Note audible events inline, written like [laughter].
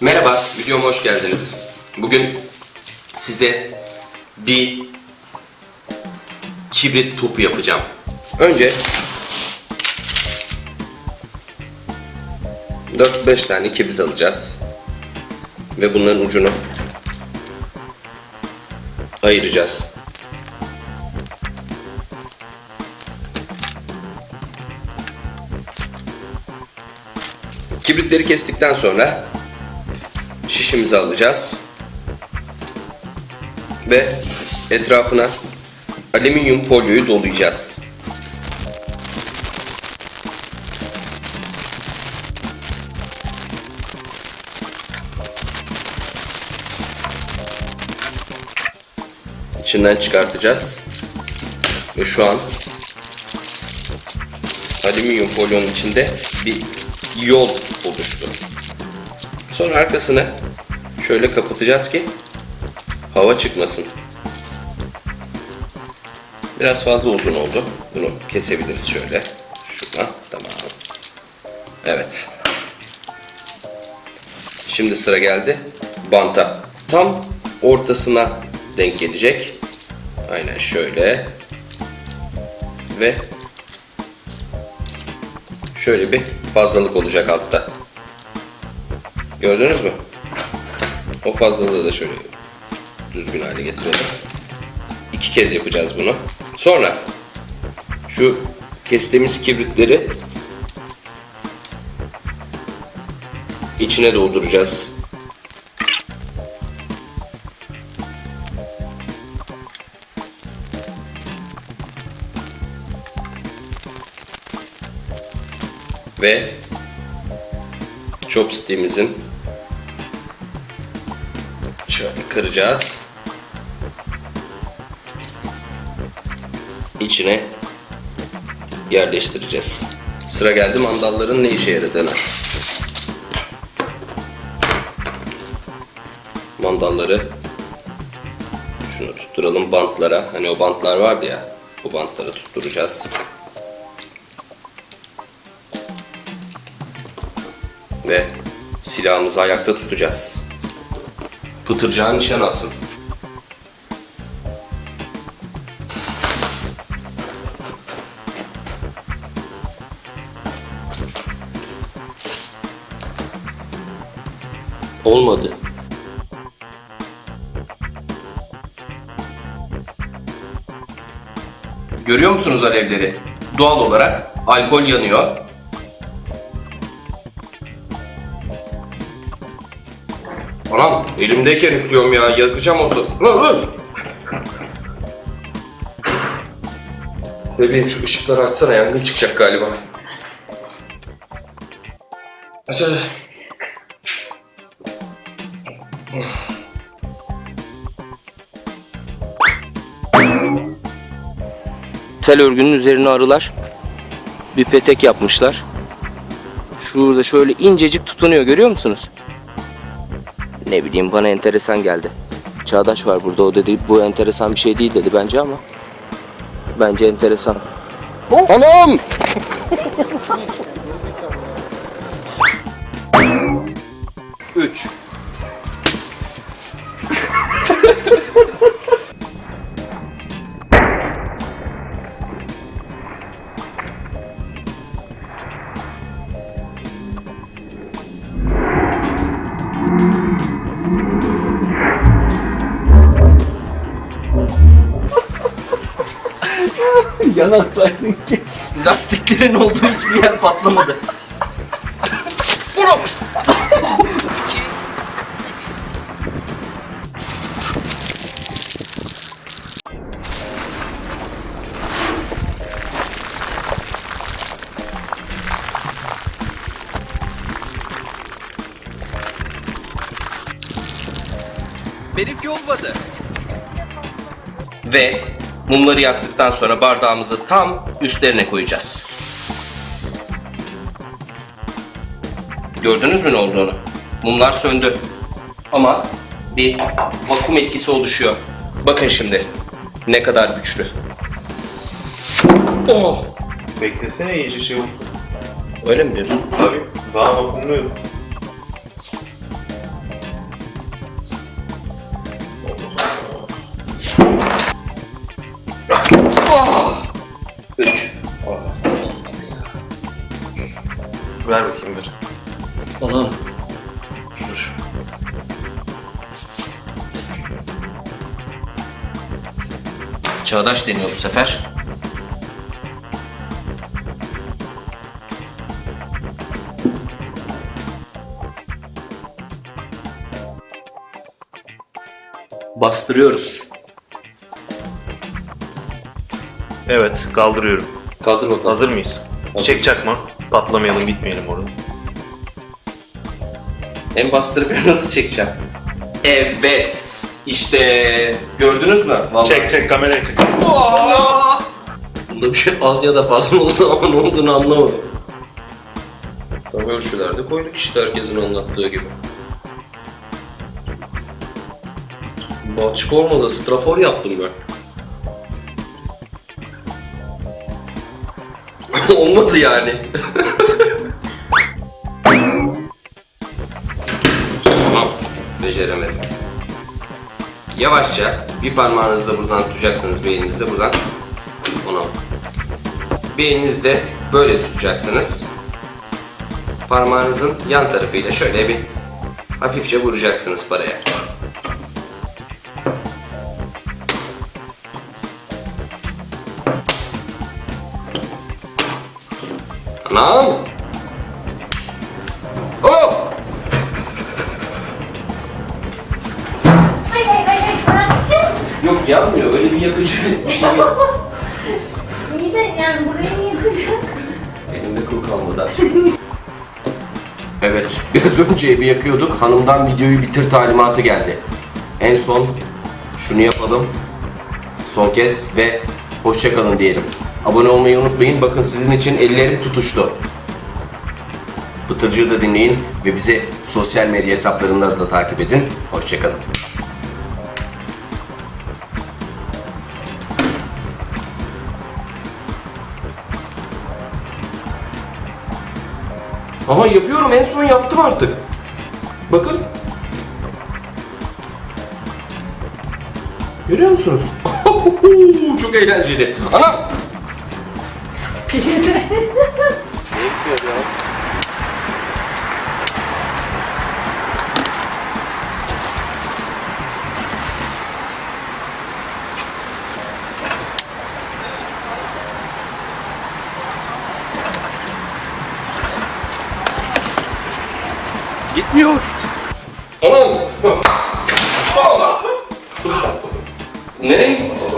Merhaba, videoma hoş geldiniz. Bugün size bir kibrit topu yapacağım. Önce 4-5 tane kibrit alacağız. Ve bunların ucunu ayıracağız. Kibritleri kestikten sonra şişimizi alacağız. Ve etrafına alüminyum folyoyu dolayacağız. İçinden çıkartacağız. Ve şu an alüminyum folyonun içinde bir yol oluştu. Sonra arkasını şöyle kapatacağız ki hava çıkmasın. Biraz fazla uzun oldu. Bunu kesebiliriz şöyle. Şuradan. Tamam. Evet. Şimdi sıra geldi banta. Tam ortasına denk gelecek. Aynen şöyle. Ve şöyle bir fazlalık olacak altta. Gördünüz mü? O fazlalığı da şöyle düzgün hale getirelim. İki kez yapacağız bunu. Sonra şu kestiğimiz kibritleri içine dolduracağız. Ve chopstick'imizin şöyle kıracağız. İçine yerleştireceğiz. Sıra geldi mandalların ne işe yaradığına. Mandalları şunu tutturalım bantlara. Hani o bantlar vardı ya. Bu bantları tutturacağız. Ve silahımızı ayakta tutacağız. Pıtırcağı nişan alsın. Olmadı. Görüyor musunuz alevleri? Doğal olarak alkol yanıyor. Elimdeyken üflüyorum ya yakacağım orada. Bebeğim şu ışıkları açsana yangın çıkacak galiba. Aç aç. Tel örgünün üzerine arılar bir petek yapmışlar. Şurada şöyle incecik tutunuyor görüyor musunuz? Ne bileyim bana enteresan geldi. Çağdaş var burada o dedi bu enteresan bir şey değil dedi bence ama. Bence enteresan. Anam! Yanaklarını kes. Lastiklerin olduğu hiçbir yer patlamadı. Vurun! Benimki olmadı. Ve mumları yaktıktan sonra bardağımızı tam üstlerine koyacağız. Gördünüz mü ne olduğunu? Mumlar söndü. Ama bir vakum etkisi oluşuyor. Bakın şimdi ne kadar güçlü. Oh! Beklesene iyice şey oldu. Öyle mi diyorsun? Tabii. Daha Ver bakayım bir. Tamam. Dur. Çağdaş deniyor bu sefer. Bastırıyoruz. Evet kaldırıyorum. Kaldır bakalım. Hazır mıyız? Hazırız. Çek çakma. Patlamayalım bitmeyelim orada. Hem bastırıp [laughs] nasıl çekeceğim? Evet. İşte gördünüz mü? Vallahi. Çek çek kamerayı çek. Bunda bir şey az ya da fazla oldu ama ne olduğunu anlamadım. Tam ölçülerde koyduk işte herkesin anlattığı gibi. Balçık olmadı, strafor yaptım ben. [laughs] Olmadı yani. tamam, beceremedim. Yavaşça bir parmağınızla buradan tutacaksınız, bir elinizle buradan. Onu. Bir elinizde böyle tutacaksınız. Parmağınızın yan tarafıyla şöyle bir hafifçe vuracaksınız paraya. Oh! Hayır hayır hayır hayır bırakacağım. Yok yanmıyor öyle bir yakıcı bir şey yok. [laughs] İyi de yani burayı yakacak. Elimde kul kalmadı artık. Evet, biraz önce evi yakıyorduk. Hanımdan videoyu bitir talimatı geldi. En son şunu yapalım. Son kez ve hoşça kalın diyelim. Abone olmayı unutmayın. Bakın sizin için ellerim tutuştu. Pıtırcığı da dinleyin ve bizi sosyal medya hesaplarından da takip edin. Hoşça kalın. Ama yapıyorum en son yaptım artık. Bakın. Görüyor musunuz? [laughs] Çok eğlenceli. Ana! Ne yapıyor ya? Gitmiyor. Anam! [laughs] Nereye?